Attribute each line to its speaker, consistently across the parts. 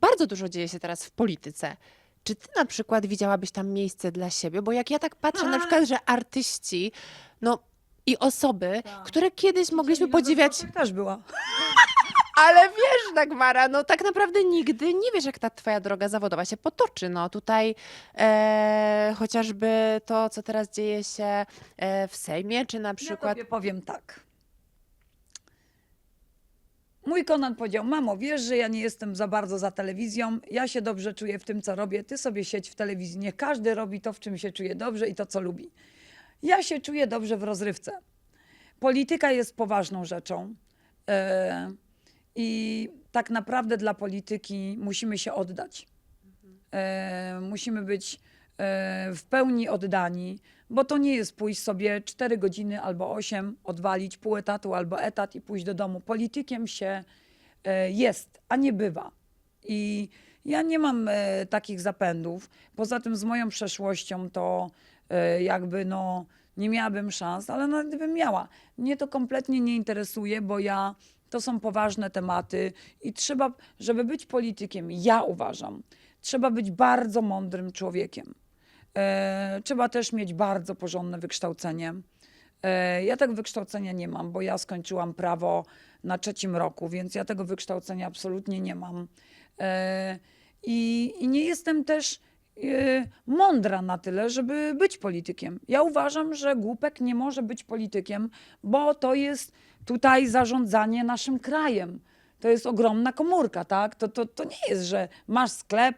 Speaker 1: bardzo dużo dzieje się teraz w polityce. Czy ty na przykład widziałabyś tam miejsce dla siebie? Bo jak ja tak patrzę na przykład, że artyści, no i osoby,
Speaker 2: Tak.
Speaker 1: które kiedyś mogliśmy podziwiać,
Speaker 2: Też była.
Speaker 1: ale wiesz, Dagmara, no tak naprawdę nigdy nie wiesz, jak ta twoja droga zawodowa się potoczy. No tutaj e, chociażby to, co teraz dzieje się e, w Sejmie, czy na
Speaker 2: Ja
Speaker 1: przykład...
Speaker 2: tobie powiem tak. Mój Konan powiedział, mamo, wiesz, że ja nie jestem za bardzo za telewizją, ja się dobrze czuję w tym, co robię, ty sobie siedź w telewizji, niech każdy robi to, w czym się czuje dobrze i to, co lubi. Ja się czuję dobrze w rozrywce. Polityka jest poważną rzeczą e, i tak naprawdę dla polityki musimy się oddać. E, musimy być w pełni oddani, bo to nie jest pójść sobie 4 godziny albo 8, odwalić pół etatu albo etat i pójść do domu. Politykiem się e, jest, a nie bywa. I ja nie mam e, takich zapędów. Poza tym z moją przeszłością to e, jakby no nie miałabym szans, ale nawet gdybym miała. Mnie to kompletnie nie interesuje, bo ja to są poważne tematy i trzeba, żeby być politykiem, ja uważam, trzeba być bardzo mądrym człowiekiem. E, trzeba też mieć bardzo porządne wykształcenie. E, ja tego wykształcenia nie mam, bo ja skończyłam prawo na trzecim roku, więc ja tego wykształcenia absolutnie nie mam. E, i, I nie jestem też mądra na tyle, żeby być politykiem. Ja uważam, że głupek nie może być politykiem, bo to jest tutaj zarządzanie naszym krajem. To jest ogromna komórka, tak? To, to, to nie jest, że masz sklep,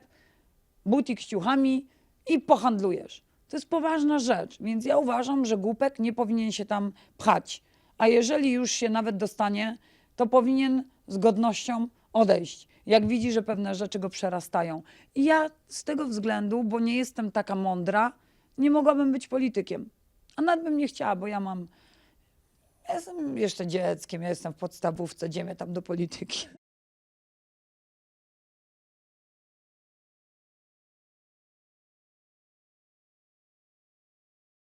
Speaker 2: butik z ciuchami i pohandlujesz. To jest poważna rzecz, więc ja uważam, że głupek nie powinien się tam pchać. A jeżeli już się nawet dostanie, to powinien z godnością odejść, jak widzi, że pewne rzeczy go przerastają. I ja z tego względu, bo nie jestem taka mądra, nie mogłabym być politykiem. A nawet bym nie chciała, bo ja mam. Ja jestem jeszcze dzieckiem, ja jestem w podstawówce, gdzie mnie tam do polityki.